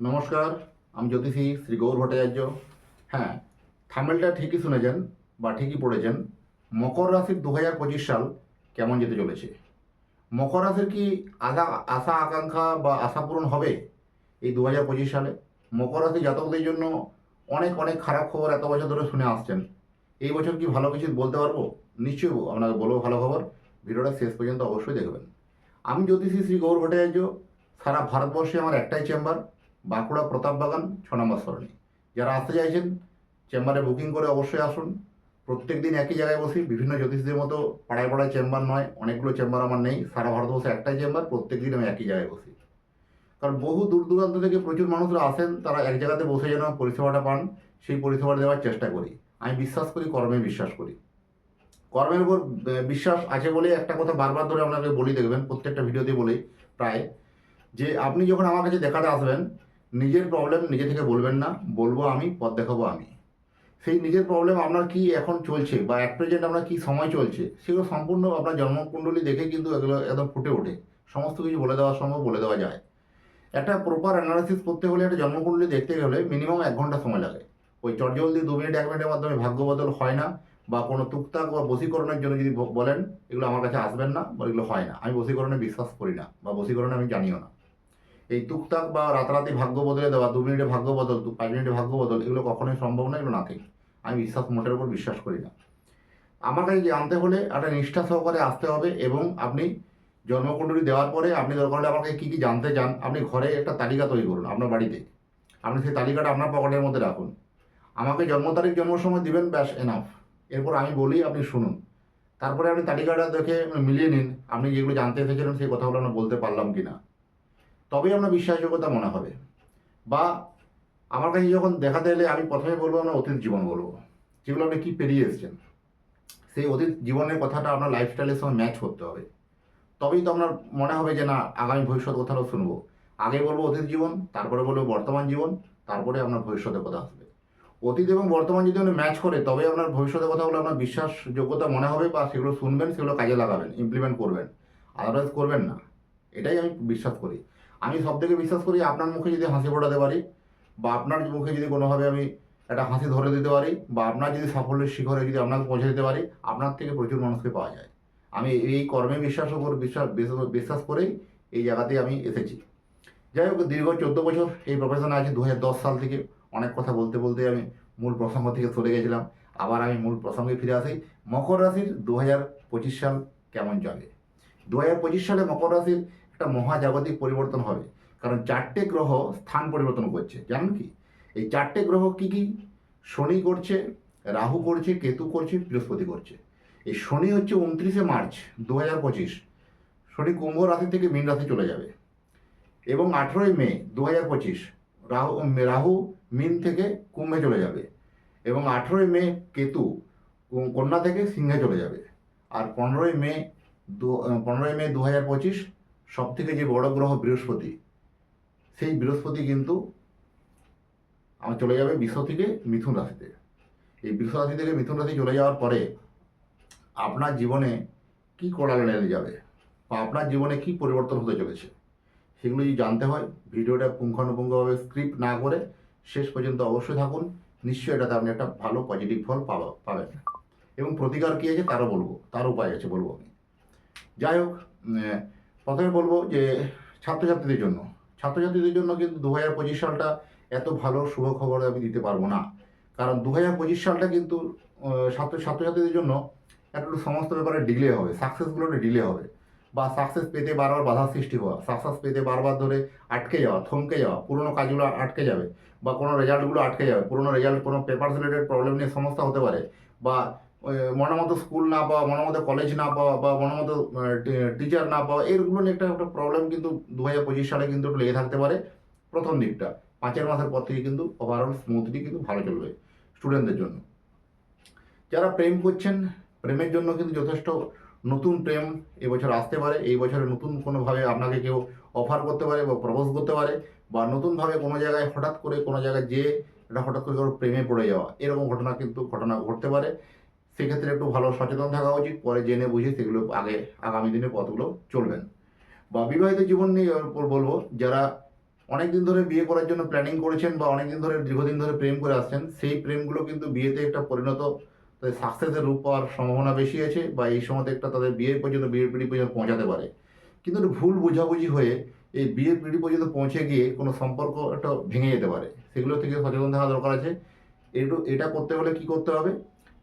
নমস্কার, আমি জ্যোতিষী শ্রী গৌর ভট্টাচার্য। হ্যাঁ থামেলটা ঠিকই শুনেছেন বা ঠিকই পড়েছেন। মকর রাশির দু হাজার পঁচিশ সাল কেমন যেতে চলেছে? মকর রাশির কি আশা আশা, আকাঙ্ক্ষা বা আশা পূরণ হবে এই দু হাজার পঁচিশ সালে? মকর রাশি জাতকদের জন্য অনেক অনেক খারাপ খবর এত বছর ধরে শুনে আসছেন। এই বছর কি ভালো কিছু বলতে পারব? নিশ্চয়ই আপনাকে বলব ভালো খবর। ভিডিওটা শেষ পর্যন্ত অবশ্যই দেখবেন। আমি জ্যোতিষী শ্রী গৌর ভট্টাচার্য। সারা ভারতবর্ষে আমার একটাই চেম্বার। বাঁকুড়া প্রতাপ বাগান ছ নম্বর সরণি। যারা আসতে চাইছেন, চেম্বারে বুকিং করে অবশ্যই আসুন। প্রত্যেক দিন একই জায়গায় বসি, বিভিন্ন জ্যোতিষদের মতো পাড়ায় পাড়ায় চেম্বার নয়, অনেকগুলো চেম্বার আমার নেই, সারা ভারতবর্ষে একটাই চেম্বার প্রত্যেক দিন আমি একই জায়গায় বসি। কারণ বহু দূর দূরান্ত থেকে প্রচুর মানুষরা আসেন, তারা এক জায়গাতে বসে যেন পরিষেবাটা পান, সেই পরিষেবাটা দেওয়ার চেষ্টা করি। আমি বিশ্বাস করি, কর্মে বিশ্বাস করি। কর্মের উপর বিশ্বাস আছে বলে একটা কথা বারবার ধরে আপনাকে বলি, দেখবেন, প্রত্যেকটা ভিডিওতে বলি, প্রায়। যে আপনি যখন আমার কাছে দেখাতে আসবেন নিজের প্রবলেম নিজে থেকে বলবেন না, বলব আমি, পথ দেখাবো আমি। সেই নিজের প্রবলেম আপনার কি এখন চলছে বা অ্যাট প্রেজেন্ট আপনার কী সময় চলছে, সেগুলো সম্পূর্ণ আপনার জন্মকুণ্ডলী দেখে কিন্তু এগুলো একদম ফুটে ওঠে। সমস্ত কিছু বলে দেওয়া সম্ভব, বলে দেওয়া যায়। একটা প্রপার অ্যানালাইসিস করতে হলে একটা জন্মকুণ্ডলী দেখতে গেলে মিনিমাম এক ঘণ্টা সময় লাগে। ওই চটজলদি দু মিনিট, এক মিনিটের মাধ্যমে ভাগ্য বদল হয় না বা কোনো টুকটাক বা বশীকরণের জন্য যদি বলেন, এগুলো আমার কাছে আসবেন না বা এগুলো হয় না। আমি বশীকরণে বিশ্বাস করি না বা বশীকরণে আমি জানিও না। এই টুকটাক বা রাতারাতি ভাগ্য বদলে দেওয়া, দু মিনিটে ভাগ্য বদল, দু পাঁচ মিনিটে ভাগ্য বদল, এগুলো কখনোই সম্ভব না এগুলো না ঠিক আমি বিশ্বাস মোটের উপর বিশ্বাস করি না। আমার কাছে জানতে হলে একটা নিষ্ঠা সহকারে আসতে হবে এবং আপনি জন্মকুণ্ডলী দেওয়ার পরে আপনি দরকার হলে আমাকে কী কী জানতে চান, আপনি ঘরে একটা তালিকা তৈরি করুন আপনার বাড়িতে। আপনি সেই তালিকাটা আপনার পকেটের মধ্যে রাখুন। আমাকে জন্ম তারিখ, জন্ম সময় দিবেন, ব্যাস এনাফ এরপর আমি বলি, আপনি শুনুন। তারপরে আপনি তালিকাটা দেখে মিলিয়ে নিন, আপনি যেগুলো জানতে এসেছিলেন সেই কথাগুলো আমরা বলতে পারলাম কি না তবেই আপনার বিশ্বাসযোগ্যতা মনে হবে। বা আমার কাছে যখন দেখাতে এলে আমি প্রথমে বলব আমরা অতীত জীবন বলব, যেগুলো আপনি কী পেরিয়ে এসেছেন। সেই অতীত জীবনের কথাটা আপনার লাইফস্টাইলের সঙ্গে ম্যাচ করতে হবে। তবেই তো আপনার মনে হবে যে না, আগামী ভবিষ্যৎ কথাটাও শুনব। আগে বলব অতীত জীবন, তারপরে বলব বর্তমান জীবন, তারপরে আপনার ভবিষ্যতের কথা আসবে। অতীত এবং বর্তমান যদি আপনি ম্যাচ করে তবে আপনার ভবিষ্যতের কথাগুলো আপনার বিশ্বাসযোগ্যতা মনে হবে বা সেগুলো শুনবেন, সেগুলো কাজে লাগাবেন ইমপ্লিমেন্ট করবেন। আদারওয়াইজ করবেন না। এটাই আমি বিশ্বাস করি। আমি সব থেকে বিশ্বাস করি আপনার মুখে যদি হাসি ফোটাতে পারি, বা আপনার মুখে যদি কোনোভাবে আমি একটা হাসি ধরে দিতে পারি, বা আপনার যদি সাফল্যের শিখরে যদি আপনাকে পৌঁছে দিতে পারি, আপনার থেকে প্রচুর মানুষকে পাওয়া যায়। আমি এই কর্মে বিশ্বাস উপর বিশ্বাস, বিশ্বাস- করেই এই জায়গাতে আমি এসেছি। যাই হোক, দীর্ঘ চোদ্দ বছর এই প্রফেশনে আছি দু সাল থেকে অনেক কথা বলতে বলতে আমি মূল প্রসঙ্গ থেকে সরে গেছিলাম। আবার আমি মূল প্রসঙ্গে ফিরে আসি। মকর রাশির দু হাজার পঁচিশ সাল কেমন যাবে? দু সালে মকর রাশির একটা মহাজাগতিক পরিবর্তন হবে। কারণ চারটে গ্রহ স্থান পরিবর্তন করছে। জানেন কি? এই চারটে গ্রহ কি কি? শনি করছে, রাহু করছে, কেতু করছে, বৃহস্পতি করছে। এই শনি হচ্ছে উনত্রিশে মার্চ দু হাজার পঁচিশ। শনি কুম্ভ রাশি থেকে মীন রাশি চলে যাবে। এবং আঠেরোই মে দু হাজার পঁচিশ, রাহু রাহু মিন থেকে কুম্ভে চলে যাবে। এবং আঠেরোই মে কেতু কন্যা থেকে সিংহে চলে যাবে। আর পনেরোই মে দু, পনেরোই মে দু হাজার পঁচিশ সব থেকে যে বড় গ্রহ বৃহস্পতি, সেই বৃহস্পতি কিন্তু আমার চলে যাবে বিশ্ব থেকে মিথুন রাশিতে। এই বৃষ রাশি থেকে মিথুন রাশি চলে যাওয়ার পরে আপনার জীবনে কি কড়া নেমে যাবে বা আপনার জীবনে কি পরিবর্তন হতে চলেছে, সেগুলো যদি জানতে হয়, ভিডিওটা পুঙ্খানুপুঙ্খভাবে স্ক্রিপ্ট না করে শেষ পর্যন্ত অবশ্যই থাকুন। নিশ্চয়ই এটাতে আপনি একটা ভালো পজিটিভ ফল পাবা পাবেন। এবং প্রতিকার কী আছে তারও বলব তার উপায় আছে বলব আমি। যাই হোক প্রথমে বলব যে ছাত্রছাত্রীদের জন্য ছাত্রছাত্রীদের জন্য কিন্তু দু হাজার পঁচিশ সালটা এত ভালো শুভ খবর আমি দিতে পারব না। কারণ দু হাজার পঁচিশ সালটা কিন্তু ছাত্র, ছাত্রছাত্রীদের জন্য একটু সমস্ত ব্যাপারে ডিলে হবে সাকসেসগুলো ডিলে হবে। বা সাকসেস পেতে বারবার বাধা সৃষ্টি হওয়া সাকসেস পেতে বারবার ধরে আটকে যাওয়া, থমকে যাওয়া, পুরোনো কাজগুলো আটকে যাবে, বা কোনো রেজাল্টগুলো আটকে যাবে, পুরনো রেজাল্ট কোনো পেপার রিলেটেড প্রবলেম নিয়ে সমস্যা হতে পারে, বা ওই মতো স্কুল না পাওয়া, মনের মতো কলেজ না পাওয়া বা মনের মতো টিচার না পাওয়া, এরগুলো নিয়ে একটা একটা প্রবলেম কিন্তু দু হাজার পঁচিশ সালে কিন্তু লেগে থাকতে পারে প্রথম দিকটা। পাঁচের মাসের পর থেকে কিন্তু ওভারঅল স্মুথলি কিন্তু ভালো চলবে স্টুডেন্টদের জন্য। যারা প্রেম করছেন, প্রেমের জন্য কিন্তু যথেষ্ট নতুন প্রেম এবছর আসতে পারে। এই বছরে নতুন কোনোভাবে আপনাকে কেউ অফার করতে পারে বা প্রপোজ করতে পারে বা নতুনভাবে কোনো জায়গায় হঠাৎ করে কোনো জায়গায় যেয়ে এটা হঠাৎ করে কারও প্রেমে পড়ে যাওয়া, এরকম ঘটনা কিন্তু ঘটনা, ঘটতে পারে। সেক্ষেত্রে একটু ভালো সচেতন থাকা উচিত, পরে জেনে বুঝে সেগুলো আগে আগামী দিনে পথগুলো চলবেন বা বিবাহিত জীবন নিয়ে ওপর বলব, যারা অনেক দিন ধরে বিয়ে করার জন্য প্ল্যানিং করেছেন বা অনেক দিন ধরে, দীর্ঘদিন ধরে প্রেম করে আসছেন, সেই প্রেমগুলো কিন্তু বিয়েতে একটা পরিণত সাকসেসের রূপ পাওয়ার সম্ভাবনা বেশি আছে বা এই সময়তে একটা তাদের বিয়ের পর্যন্ত, বিয়ের পিড়ি পর্যন্ত পৌঁছাতে পারে। কিন্তু একটু ভুল বোঝাবুঝি হয়ে এই বিয়ের পিড়ি পর্যন্ত পৌঁছে গিয়ে কোনো সম্পর্ক একটা ভেঙে যেতে পারে। সেগুলো থেকে সচেতন থাকা দরকার আছে। একটু এটা করতে হলে কি করতে হবে?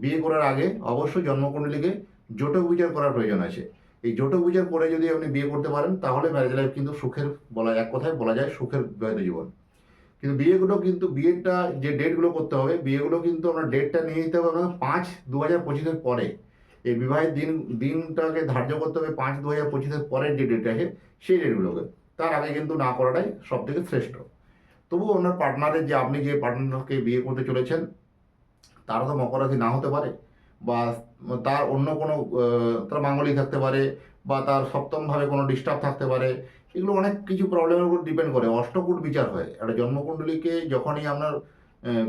বিয়ে করার আগে অবশ্যই জন্মকুণ্ডলীকে জোটক বিচার করার প্রয়োজন আছে। এই জোটক বিচার করে যদি আপনি বিয়ে করতে পারেন, তাহলে ম্যারেজ লাইফ কিন্তু সুখের বলা, এক কথায় বলা যায় সুখের বিবাহিত জীবন। কিন্তু বিয়েগুলো কিন্তু, বিয়েটা যে ডেটগুলো করতে হবে বিয়েগুলো কিন্তু আপনার ডেটটা নিয়ে নিতে হবে আপনাকে পাঁচ দু হাজার পঁচিশের পরে। এই বিবাহের দিন, দিনটাকে ধার্য করতে হবে পাঁচ দু হাজার পঁচিশের পরের যে ডেট আছে, সেই ডেটগুলোকে তার আগে কিন্তু না করাটাই সব থেকে শ্রেষ্ঠ। তবুও আপনার পার্টনারের যে, আপনি যে পার্টনারকে বিয়ে করতে চলেছেন তারও তো মকর না হতে পারে বা তার অন্য কোনো তার মাঙ্গলিক থাকতে পারে বা তার সপ্তমভাবে কোনো ডিস্টার্ব থাকতে পারে, এগুলো অনেক কিছু প্রবলেমের উপর ডিপেন্ড করে। অষ্টকূট বিচার হয়। একটা জন্মকুণ্ডলীকে যখনই আপনার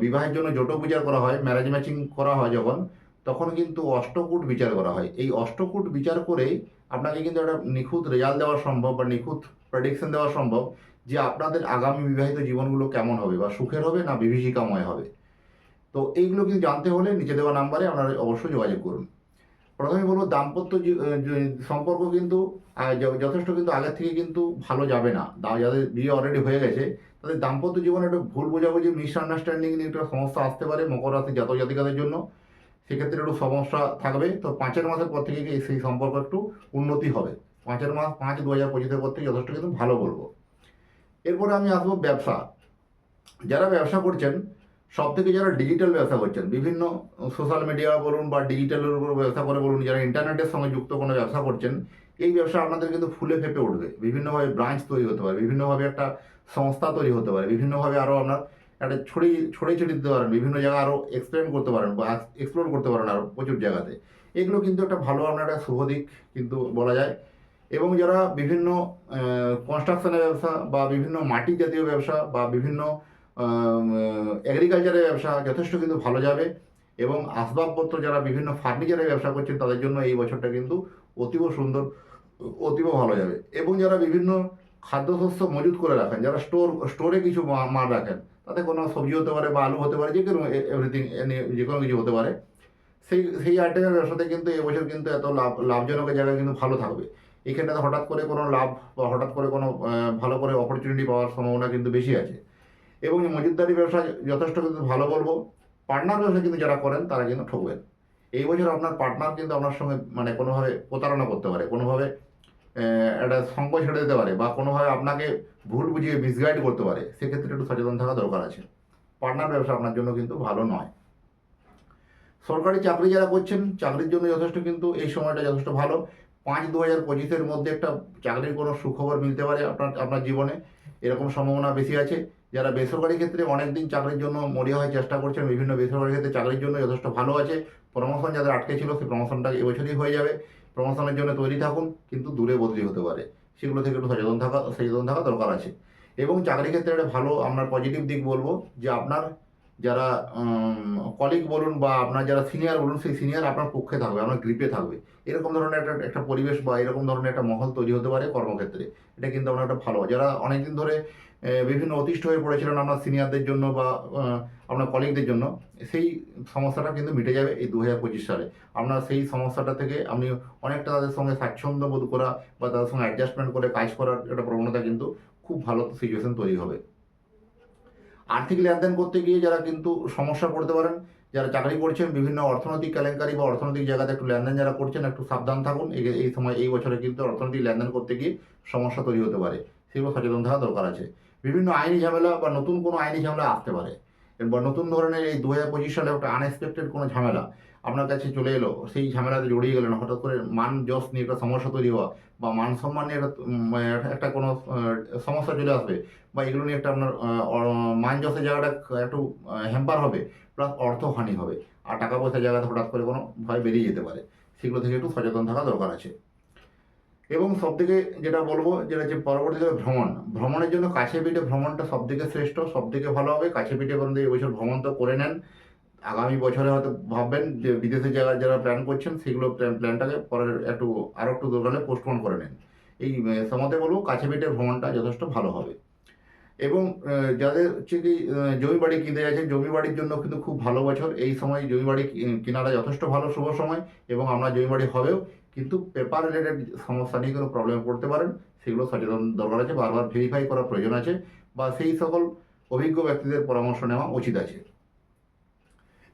বিবাহের জন্য জোটক বিচার করা হয় ম্যারেজ ম্যাচিং করা হয় যখন, তখন কিন্তু অষ্টকূট বিচার করা হয়। এই অষ্টকূট বিচার করেই আপনাকে কিন্তু একটা নিখুঁত রেজাল্ট দেওয়া সম্ভব বা নিখুঁত প্রেডিকশন দেওয়া সম্ভব যে আপনাদের আগামী বিবাহিত জীবনগুলো কেমন হবে বা সুখের হবে না বিভীষিকাময় হবে। তো এইগুলো কিন্তু জানতে হলে নিচে দেওয়া নাম্বারে আপনারা অবশ্যই যোগাযোগ করুন। প্রথমে বলব, দাম্পত্য সম্পর্ক কিন্তু যথেষ্ট কিন্তু আগের থেকে কিন্তু ভালো যাবে না। যাদের বিয়ে অলরেডি হয়ে গেছে, তাদের দাম্পত্য জীবনে একটা ভুল বোঝাবুঝি মিসআন্ডারস্ট্যান্ডিং নিয়ে একটা সমস্যা আসতে পারে মকর রাশি জাতক জাতিকাদের জন্য। সেক্ষেত্রে একটু সমস্যা থাকবে। তো পাঁচের মাসের পর থেকে সেই সম্পর্ক একটু উন্নতি হবে। পাঁচের মাস, পাঁচ দু হাজার পঁচিশের পর থেকে যথেষ্ট কিন্তু ভালো বলব। এরপরে আমি আসব ব্যবসা। যারা ব্যবসা করছেন সব থেকে যারা ডিজিটাল ব্যবসা করছেন, বিভিন্ন সোশ্যাল মিডিয়া বলুন বা ডিজিটালের উপর ব্যবসা করে বলুন, যারা ইন্টারনেটের সঙ্গে যুক্ত কোনো ব্যবসা করছেন, এই ব্যবসা আপনাদের কিন্তু ফুলে ফেপে উঠবে। বিভিন্নভাবে ব্রাঞ্চ তৈরি হতে পারে, বিভিন্নভাবে একটা সংস্থা তৈরি হতে পারে, বিভিন্নভাবে আরও আপনার একটা ছড়িয়ে ছড়িয়ে ছিটিয়ে দিতে পারেন, বিভিন্ন জায়গায় আরও এক্সপ্লেন করতে পারেন বা এক্সপ্লোর করতে পারেন আরও প্রচুর জায়গাতে। এগুলো কিন্তু একটা ভালো আপনার একটা শুভ দিক কিন্তু বলা যায়। এবং যারা বিভিন্ন কনস্ট্রাকশনের ব্যবসা বা বিভিন্ন মাটি জাতীয় ব্যবসা বা বিভিন্ন এগ্রিকালচারের ব্যবসা যথেষ্ট কিন্তু ভালো যাবে এবং আসবাবপত্র যারা বিভিন্ন ফার্নিচারের ব্যবসা করছেন তাদের জন্য এই বছরটা কিন্তু অতীব সুন্দর, অতীব ভালো যাবে। এবং যারা বিভিন্ন খাদ্যশস্য মজুত করে রাখেন, যারা স্টোর স্টোরে কিছু মাল রাখেন, তাতে কোনো সবজি হতে পারে বা আলু হতে পারে, যে কোনো এভরিথিং যে কোনো কিছু হতে পারে, সেই সেই আইটেমের ব্যবসাতে কিন্তু এবছর কিন্তু এত লাভ লাভজনকের জায়গায় কিন্তু ভালো থাকবে। এখানটাতে হঠাৎ করে কোনো লাভ বা হঠাৎ করে কোনো ভালো করে অপরচুনিটি পাওয়ার সম্ভাবনা কিন্তু বেশি আছে। এবং মজুদদারি ব্যবসা যথেষ্ট কিন্তু ভালো বলব। পার্টনার ব্যবসা কিন্তু যারা করেন, তারা কিন্তু ঠকবেন। এই বছর আপনার পার্টনার কিন্তু আপনার সঙ্গে মানে কোনোভাবে প্রতারণা করতে পারে, কোনোভাবে একটা সঙ্গ ছেড়ে দিতে পারে বা কোনোভাবে আপনাকে ভুল বুঝিয়ে মিসগাইড করতে পারে, সেক্ষেত্রে একটু সচেতন থাকা দরকার আছে। পার্টনার ব্যবসা আপনার জন্য কিন্তু ভালো নয়। সরকারি চাকরি যারা করছেন, চাকরির জন্য যথেষ্ট কিন্তু এই সময়টা যথেষ্ট ভালো। পাঁচ দু হাজার পঁচিশের মধ্যে একটা চাকরির কোনো সুখবর মিলতে পারে আপনার আপনার জীবনে। এরকম সম্ভাবনা বেশি আছে। যারা বেসরকারি ক্ষেত্রে অনেক দিন চাকরির জন্য মরিয়া হয়ে চেষ্টা করছেন, বিভিন্ন বেসরকারি ক্ষেত্রে চাকরির জন্য যথেষ্ট ভালো আছে। প্রমোশন যাদের আটকে ছিল, সেই প্রমোশনটা এবছরই হয়ে যাবে। প্রমোশনের জন্য তৈরি থাকুন, কিন্তু দূরে বদলি হতে পারে। সেগুলো থেকে একটু সচেতন থাকা সচেতন থাকা দরকার আছে। এবং চাকরি ক্ষেত্রে একটা ভালো আপনার পজিটিভ দিক বলব, যে আপনার যারা কলিগ বলুন বা আপনার যারা সিনিয়র বলুন, সেই সিনিয়র আপনার পক্ষে থাকবে, আপনার গ্রিপে থাকবে। এরকম ধরনের একটা একটা পরিবেশ বা এরকম ধরনের একটা মহল তৈরি হতে পারে কর্মক্ষেত্রে। এটা কিন্তু আপনার একটা ভালো, যারা অনেকদিন ধরে বিভিন্ন অতিষ্ঠ হয়ে পড়েছিলেন আপনার সিনিয়রদের জন্য বা আপনার কলিগদের জন্য। সেই সমস্যাটা কিন্তু মিটে যাবে এই দু হাজার পঁচিশ সালে। আপনার সেই সমস্যাটা থেকে আপনি অনেকটা তাদের সঙ্গে স্বাচ্ছন্দ্য বোধ করা বা তাদের সঙ্গে অ্যাডজাস্টমেন্ট করে কাজ করার একটা প্রবণতা কিন্তু খুব ভালো সিচুয়েশন তৈরি হবে। আর্থিক লেনদেন করতে গিয়ে যারা কিন্তু সমস্যা পড়তে পারেন, যারা চাকরি করছেন, বিভিন্ন অর্থনৈতিক কেলেঙ্কারি বা অর্থনৈতিক জায়গাতে একটু লেনদেন যারা করছেন, একটু সাবধান থাকুন। এই এই সময়, এই বছরে কিন্তু অর্থনৈতিক লেনদেন করতে গিয়ে সমস্যা তৈরি হতে পারে। সেগুলো সচেতন থাকা দরকার আছে। বিভিন্ন আইনি ঝামেলা বা নতুন কোনো আইনি ঝামেলা আসতে পারে। বা নতুন ধরনের এই দু হাজার পঁচিশ সালে একটা আনএক্সপেক্টেড কোনো ঝামেলা আপনার কাছে চলে এলো সেই ঝামেলাতে জড়িয়ে গেলেন। হঠাৎ করে মান যশ নিয়ে একটা সমস্যা তৈরি হওয়া বা মান সম্মান নিয়ে একটা উম, একটা কোনো সমস্যা চলে আসবে বা এগুলো নিয়ে একটা আপনার মান যশের জায়গাটা একটু হ্যাম্পার হবে প্লাস অর্থহানি হবে। আর টাকা পয়সার জায়গাতে হঠাৎ করে কোনো ভয় বেরিয়ে যেতে পারে। সেগুলো থেকে একটু সচেতন থাকা দরকার আছে। এবং সব থেকে যেটা বলব যেটা হচ্ছে পরবর্তীতে ভ্রমণ ভ্রমণের জন্য কাছে পিঠে ভ্রমণটা সবথেকে শ্রেষ্ঠ সব থেকে ভালো হবে। কাছে পিঠে বলতে এবছর ভ্রমণ তো করে নেন। আগামী বছরে হয়তো ভাববেন যে বিদেশে যারা যারা প্ল্যান করছেন সেগুলো প্ল্যান- প্ল্যানটাকে পরের একটু আরও একটু দরকার পোস্টপোন করে নেন। এই আহ, সময়তে বলব কাছে পিঠে ভ্রমণটা যথেষ্ট ভালো হবে। এবং যাদের হচ্ছে কি জমি বাড়ি কিনতে যাচ্ছেন জমি বাড়ির জন্য কিন্তু খুব ভালো বছর। এই সময় জমি বাড়ি কেনাটা যথেষ্ট ভালো, শুভ সময় এবং আমরা জমি বাড়ি হবেও। কিন্তু পেপার রিলেটেড সমস্যা নিয়ে কোনো প্রবলেম পড়তে পারেন, সেগুলো সচেতন দরকার আছে, বারবার ভেরিফাই করার প্রয়োজন আছে বা সেই সকল অভিজ্ঞ ব্যক্তিদের পরামর্শ নেওয়া উচিত আছে।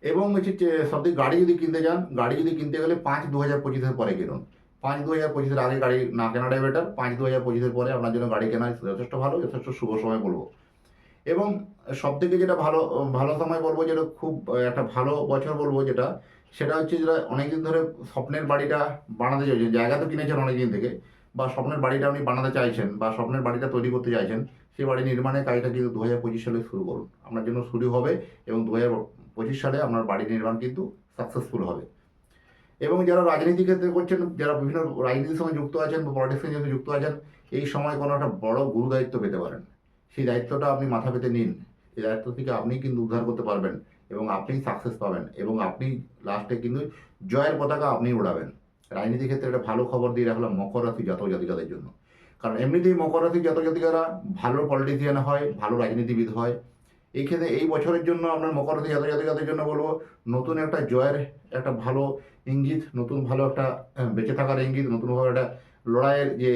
এবং হচ্ছে যে, সবথেকে গাড়ি যদি কিনতে যান, গাড়ি যদি কিনতে গেলে পাঁচ দু হাজার পঁচিশের পরে কিনুন। পাঁচ দু হাজার পঁচিশের আগে গাড়ি না কেনাটাই বেটার পাঁচ দু হাজার পঁচিশের পরে আপনার জন্য গাড়ি কেনা যথেষ্ট ভালো, যথেষ্ট শুভ সময় বলব। এবং সব থেকে যেটা ভালো ভালো সময় বলব, যেটা খুব, একটা ভালো বছর বলব যেটা, সেটা হচ্ছে যেটা অনেকদিন ধরে স্বপ্নের বাড়িটা বানাতে চাইছেন, জায়গা তো কিনেছেন অনেকদিন থেকে, বা স্বপ্নের বাড়িটা আপনি বানাতে চাইছেন, বা স্বপ্নের বাড়িটা তৈরি করতে চাইছেন সেই বাড়ি নির্মাণের কাজটা কিন্তু দু হাজার পঁচিশ সালে শুরু করুন। আপনার জন্য শুরু হবে এবং দু হাজার পঁচিশ সালে আপনার বাড়ি নির্মাণ কিন্তু সাকসেসফুল হবে। এবং যারা রাজনীতি ক্ষেত্রে করছেন, যারা বিভিন্ন রাজনীতির সঙ্গে যুক্ত আছেন বা পলিটিক্সের সঙ্গে যুক্ত আছেন, এই সময় কোনো একটা বড় গুরু দায়িত্ব পেতে পারেন। সেই দায়িত্বটা আপনি মাথা পেতে নিন। এই দায়িত্ব থেকে আপনি কিন্তু উদ্ধার করতে পারবেন এবং আপনি সাকসেস পাবেন এবং আপনি লাস্টে কিন্তু জয়ের পতাকা আপনি উড়াবেন। রাজনীতি ক্ষেত্রে একটা ভালো খবর দিয়ে রাখলাম মকর রাশি জাতক জাতিকাদের জন্য। কারণ এমনিতেই মকর রাশি জাতক জাতিকারা ভালো পলিটিশিয়ান হয়, ভালো রাজনীতিবিদ হয়। এই ক্ষেত্রে এই বছরের জন্য আপনার মকর জাতক জাতিকাদের জন্য বলব, নতুন একটা জয়ের একটা ভালো ইঙ্গিত, নতুন ভালো একটা বেঁচে থাকার ইঙ্গিত নতুনভাবে একটা লড়াইয়ের যে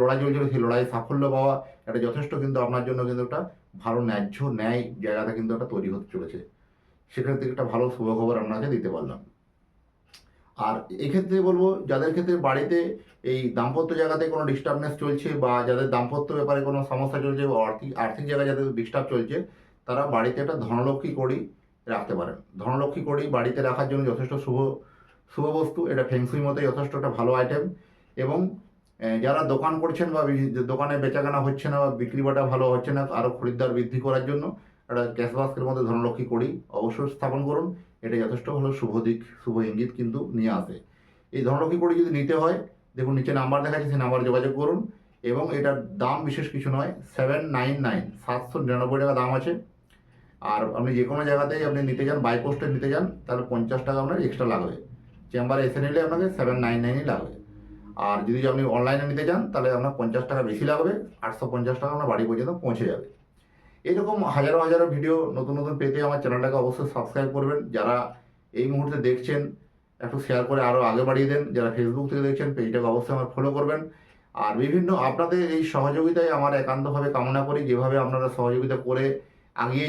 লড়াই চলছিল, সেই লড়াইয়ে সাফল্য পাওয়া এটা যথেষ্ট কিন্তু আপনার জন্য কিন্তু একটা ভালো ন্যায্য ন্যায় জায়গাটা কিন্তু একটা তৈরি হতে চলেছে। সেখান থেকে একটা ভালো শুভ খবর আপনাকে দিতে পারলাম। আর এক্ষেত্রে বলব, যাদের ক্ষেত্রে বাড়িতে এই দাম্পত্য জায়গাতে কোনো ডিস্টার্বনেস চলছে বা যাদের দাম্পত্য ব্যাপারে কোনো সমস্যা চলছে বা আর্থিক আর্থিক জায়গায় যাদের ডিস্টার্ব চলছে তারা বাড়িতে একটা ধনলক্ষ্মী কড়ি রাখতে পারেন। ধনলক্ষ্মী কড়ি বাড়িতে রাখার জন্য যথেষ্ট শুভ শুভ বস্তু, এটা ফেংসুই মতে যথেষ্ট একটা ভালো আইটেম এবং যারা দোকান করছেন বা দোকানে বেচাকেনা হচ্ছে না বা বিক্রি বাটা ভালো হচ্ছে না আরও খরিদ্দার বৃদ্ধি করার জন্য একটা ক্যাশ বাস্কের মধ্যে ধনলক্ষ্মী করি অবশ্যই স্থাপন করুন। এটা যথেষ্ট ভালো শুভ দিক, শুভ ইঙ্গিত কিন্তু নিয়ে আসে। এই ধনলক্ষ্মী করি যদি নিতে হয়, দেখুন নিচে নাম্বার দেখা যাচ্ছে সেই নাম্বারে যোগাযোগ করুন এবং এটার দাম বিশেষ কিছু নয় সেভেন নাইন নাইন সাতশো নিরানব্বই টাকা দাম আছে। আর আপনি যে কোনো জায়গাতেই আপনি নিতে যান বাই পোস্টে নিতে যান, তাহলে পঞ্চাশ টাকা আপনার এক্সট্রা লাগবে। চেম্বারে এসে নিলে আপনাকে সেভেন নাইন নাইনই লাগবে। আর যদি আপনি অনলাইনে নিতে চান তাহলে আপনার পঞ্চাশ টাকা বেশি লাগবে, আটশো পঞ্চাশ টাকা আপনার বাড়ি পর্যন্ত পৌঁছে যাবে। এরকম হাজারো হাজারো ভিডিও নতুন নতুন পেতে আমার চ্যানেলটাকে অবশ্যই সাবস্ক্রাইব করবেন। যারা এই মুহূর্তে দেখছেন, একটু শেয়ার করে আরও আগে বাড়িয়ে দেন। যারা ফেসবুক থেকে দেখছেন পেজটাকে অবশ্যই আমার ফলো করবেন। আর বিভিন্ন আপনাদের এই সহযোগিতায় আমার একান্তভাবে কামনা করি। যেভাবে আপনারা সহযোগিতা করে আগিয়ে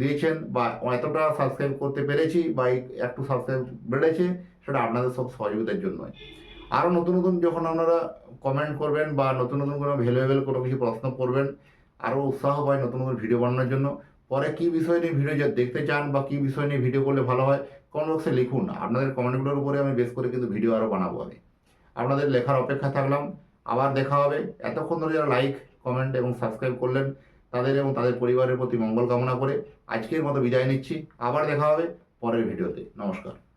দিয়েছেন বা এতটা সাবস্ক্রাইব করতে পেরেছি বা একটু সাবস্ক্রাইব বেড়েছে, সেটা আপনাদের সব সহযোগিতার জন্যই। আরও নতুন নতুন যখন আপনারা কমেন্ট করবেন বা নতুন নতুন কোনো ভ্যালুয়েবল কোনো কিছু প্রশ্ন করবেন, আরও উৎসাহ পায় নতুন নতুন ভিডিও বানানোর জন্য, পরে কী বিষয় নিয়ে ভিডিও যা দেখতে চান বা কী বিষয় নিয়ে ভিডিও করলে ভালো হয় কমেন্ট বক্সে লিখুন। আপনাদের কমেন্টগুলোর উপরে আমি বেশ করে কিন্তু ভিডিও আরও বানাবো আমি আপনাদের লেখার অপেক্ষা থাকলাম। আবার দেখা হবে। এতক্ষণ ধরে যারা লাইক কমেন্ট এবং সাবস্ক্রাইব করলেন তাদের এবং তাদের পরিবারের প্রতি মঙ্গল কামনা করে আজকের মতো বিদায় নিচ্ছি। আবার দেখা হবে পরের ভিডিওতে। নমস্কার।